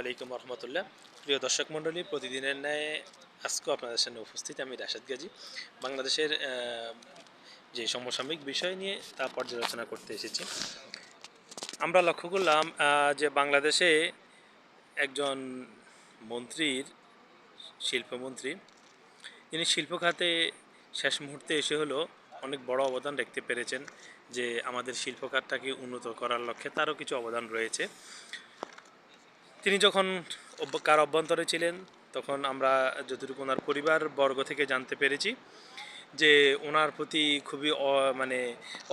আলাইকুম রহমতুল্লাহ। প্রিয় দর্শক মণ্ডলী, প্রতিদিনের ন্যায় আজকেও আপনাদের সামনে উপস্থিত আমি রাশাদ গাজী। বাংলাদেশের যে সমসাময়িক বিষয় নিয়ে তা পর্যালোচনা করতে এসেছি। আমরা লক্ষ্য করলাম যে বাংলাদেশে একজন মন্ত্রীর, শিল্পমন্ত্রী, তিনি শিল্প খাতে শেষ মুহূর্তে এসে হলো অনেক বড় অবদান রাখতে পেরেছেন যে আমাদের শিল্প খাতটাকে উন্নত করার লক্ষ্যে তারও কিছু অবদান রয়েছে। তিনি যখন কার অভ্যন্তরে ছিলেন, তখন আমরা যতটুকু ওনার পরিবার বর্গ থেকে জানতে পেরেছি যে ওনার প্রতি খুবই মানে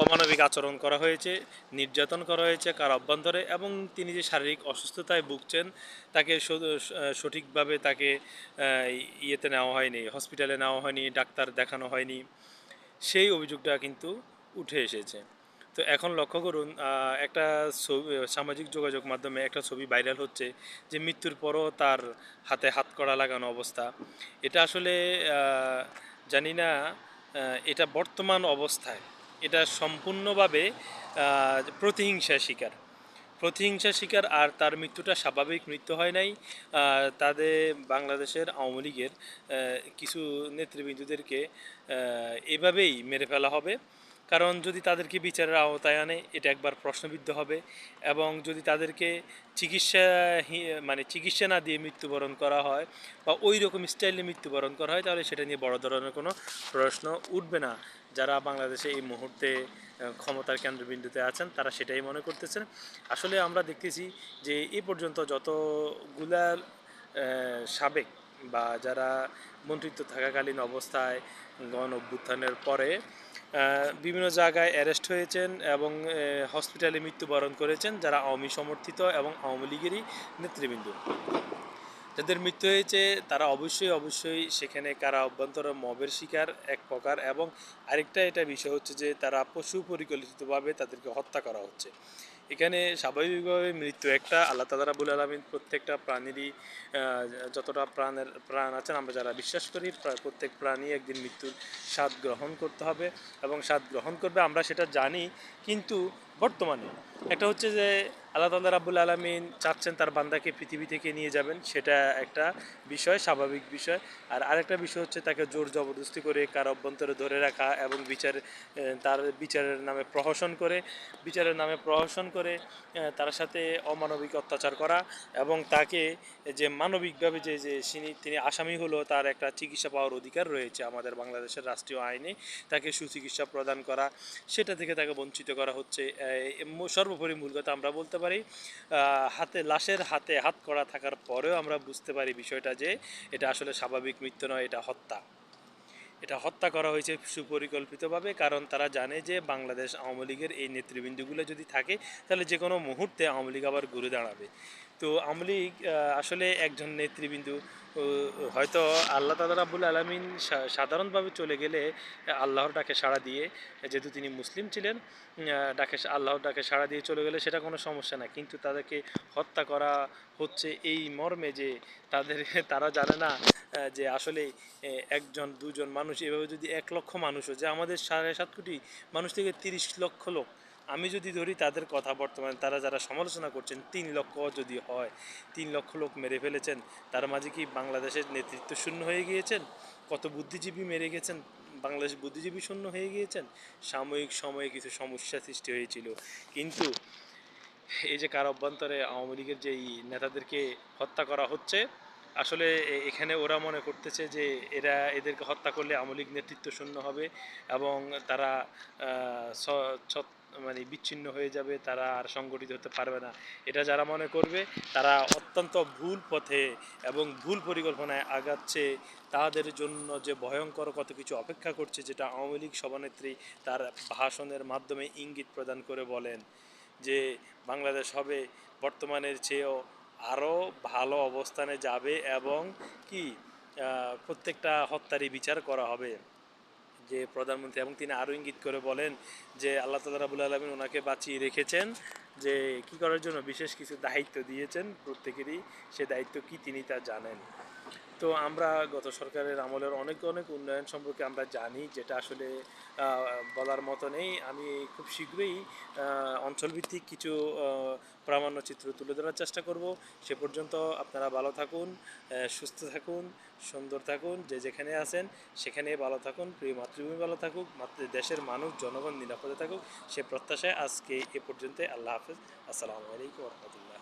অমানবিক আচরণ করা হয়েছে, নির্যাতন করা হয়েছে কার অভ্যন্তরে এবং তিনি যে শারীরিক অসুস্থতায় ভুগছেন, তাকে সঠিকভাবে তাকে ইয়েতে নেওয়া হয়নি, হসপিটালে নেওয়া হয়নি, ডাক্তার দেখানো হয়নি। সেই অভিযোগটা কিন্তু উঠে এসেছে। তো এখন লক্ষ্য করুন একটা ছবি, সামাজিক যোগাযোগ মাধ্যমে একটা ছবি ভাইরাল হচ্ছে যে মৃত্যুর পরও তার হাতে হাত কড়া লাগানো অবস্থা। এটা আসলে জানি না এটা বর্তমান অবস্থায়, এটা সম্পূর্ণভাবে প্রতিহিংসা শিকার। প্রতিহিংসা শিকার আর তার মৃত্যুটা স্বাভাবিক মৃত্যু হয় নাই। তাদের বাংলাদেশের আওয়ামী লীগের কিছু নেতৃবৃন্দদেরকে এভাবেই মেরে ফেলা হবে। কারণ যদি তাদেরকে বিচারের আওতায় আনে, এটা একবার প্রশ্নবিদ্ধ হবে এবং যদি তাদেরকে চিকিৎসা মানে চিকিৎসা না দিয়ে মৃত্যুবরণ করা হয় বা ওই রকম স্টাইলে মৃত্যুবরণ করা হয়, তাহলে সেটা নিয়ে বড় ধরনের কোনো প্রশ্ন উঠবে না। যারা বাংলাদেশে এই মুহূর্তে ক্ষমতার কেন্দ্রবিন্দুতে আছেন, তারা সেটাই মনে করতেছেন। আসলে আমরা দেখতেছি যে এ পর্যন্ত যতগুলা সাবেক বা যারা মন্ত্রিত্ব থাকাকালীন অবস্থায় গণ অভ্যুত্থানের পরে বিভিন্ন জায়গায় অ্যারেস্ট হয়েছেন এবং হসপিটালে মৃত্যুবরণ করেছেন যারা আওয়ামী সমর্থিত এবং আওয়ামী লীগেরই নেতৃবৃন্দ। যাদের মৃত্যু হয়েছে, তারা অবশ্যই অবশ্যই সেখানে কারা অভ্যন্তর মবের শিকার এক প্রকার এবং আরেকটা এটা বিষয় হচ্ছে যে তারা পশু পরিকল্পিতভাবে তাদেরকে হত্যা করা হচ্ছে। এখানে স্বাভাবিকভাবে মৃত্যু একটা আল্লাহ তালা রাবুল আলমিন প্রত্যেকটা প্রাণীরই যতটা প্রাণের প্রাণ আছেন আমরা যারা বিশ্বাস করি, প্রা- প্রত্যেক প্রাণী একদিন মৃত্যুর স্বাদ গ্রহণ করতে হবে এবং স্বাদ গ্রহণ করবে, আমরা সেটা জানি। কিন্তু বর্তমানে একটা হচ্ছে যে আল্লাহ তাল্লাহ রাবুল আলমিন চাচ্ছেন তার বান্দাকে পৃথিবী থেকে নিয়ে যাবেন, সেটা একটা বিষয়, স্বাভাবিক বিষয়। আর আরেকটা বিষয় হচ্ছে তাকে জোর জবরদস্তি করে কার অভ্যন্তরে ধরে রাখা এবং বিচার তার বিচারের নামে প্রহসন করে, বিচারের নামে প্রহসন করে তার সাথে অমানবিক অত্যাচার করা এবং তাকে যে মানবিকভাবে যে যে তিনি আসামি হলো, তার একটা চিকিৎসা পাওয়ার অধিকার রয়েছে আমাদের বাংলাদেশের রাষ্ট্রীয় আইনে। তাকে সুচিকিৎসা প্রদান করা, সেটা থেকে তাকে বঞ্চিত করা হচ্ছে। সর্বোপরি মূল কথা আমরা বলতে পারি। হাতে, লাশের হাতে হাত করা থাকার পরেও আমরা বুঝতে পারি বিষয়টা যে এটা আসলে স্বাভাবিক মৃত্যু নয়, এটা হত্যা। এটা হত্যা করা হয়েছে সুপরিকল্পিতভাবে কারণ তারা জানে যে বাংলাদেশ আওয়ামী লীগের এই নেতৃবৃন্দুগুলো যদি থাকে তাহলে যে কোনো মুহূর্তে আওয়ামী লীগ আবার ঘুরে দাঁড়াবে। তো আওয়ামী লীগ আসলে একজন নেতৃবৃন্দু হয়তো আল্লাহ তালা রাবুল আলমিন সাধারণভাবে চলে গেলে আল্লাহর ডাকে সাড়া দিয়ে, যেহেতু তিনি মুসলিম ছিলেন ডাকে আল্লাহর ডাকে সাড়া দিয়ে চলে গেলে সেটা কোনো সমস্যা না কিন্তু তাদেরকে হত্যা করা হচ্ছে এই মর্মে যে তাদের, তারা জানে না যে আসলে একজন, দুজন মানুষ, এভাবে যদি এক লক্ষ মানুষও যে আমাদের সাড়ে সাত কোটি মানুষ থেকে তিরিশ লক্ষ লোক আমি যদি ধরি তাদের কথা বর্তমানে, তারা যারা সমালোচনা করছেন, তিন লক্ষ যদি হয়, তিন লক্ষ লোক মেরে ফেলেছেন, তার মাঝে কি বাংলাদেশের নেতৃত্ব শূন্য হয়ে গিয়েছেন? কত বুদ্ধিজীবী মেরে গেছেন? বাংলাদেশ বুদ্ধিজীবী শূন্য হয়ে গিয়েছেন? সাময়িক সময়ে কিছু সমস্যা সৃষ্টি হয়েছিল। কিন্তু এই যে কার অভ্যন্তরে আওয়ামী লীগের যেই নেতাদেরকে হত্যা করা হচ্ছে, আসলে এখানে ওরা মনে করতেছে যে এরা এদেরকে হত্যা করলে আওয়ামী লীগ নেতৃত্ব শূন্য হবে এবং তারা মানে বিচ্ছিন্ন হয়ে যাবে, তারা আর সংগঠিত হতে পারবে না। এটা যারা মনে করবে, তারা অত্যন্ত ভুল পথে এবং ভুল পরিকল্পনায় আগাচ্ছে। তাদের জন্য যে ভয়ঙ্কর কত কিছু অপেক্ষা করছে, যেটা আওয়ামী লীগ সভানেত্রী তার ভাষণের মাধ্যমে ইঙ্গিত প্রদান করে বলেন যে, বাংলাদেশ হবে বর্তমানের চেয়েও আরও ভালো অবস্থানে যাবে এবং কি প্রত্যেকটা হত্যারই বিচার করা হবে। যে প্রধানমন্ত্রী এবং তিনি আরও ইঙ্গিত করে বলেন যে আল্লাহ তালা রাবুল আলমিন ওনাকে বাঁচিয়ে রেখেছেন যে কি করার জন্য বিশেষ কিছু দায়িত্ব দিয়েছেন প্রত্যেকেরই। সে দায়িত্ব কি তিনি তা জানেন। তো আমরা গত সরকারের আমলের অনেক অনেক উন্নয়ন সম্পর্কে আমরা জানি, যেটা আসলে বলার মতো নেই। আমি খুব শীঘ্রই অঞ্চলভিত্তিক কিছু প্রামাণ্য চিত্র তুলে ধরার চেষ্টা করব। সে পর্যন্ত আপনারা ভালো থাকুন সুস্থ থাকুন, সুন্দর থাকুন, যে যেখানে আছেন, সেখানে ভালো থাকুন, প্রিয় মাতৃভূমি ভালো থাকুক দেশের মানুষ, জনগণ নিরাপদে থাকুক। সে প্রত্যাশায় আজকে এ পর্যন্ত আল্লাহ হাফেজ। আসসালামু আলাইকুম রহমতুল্লাহ।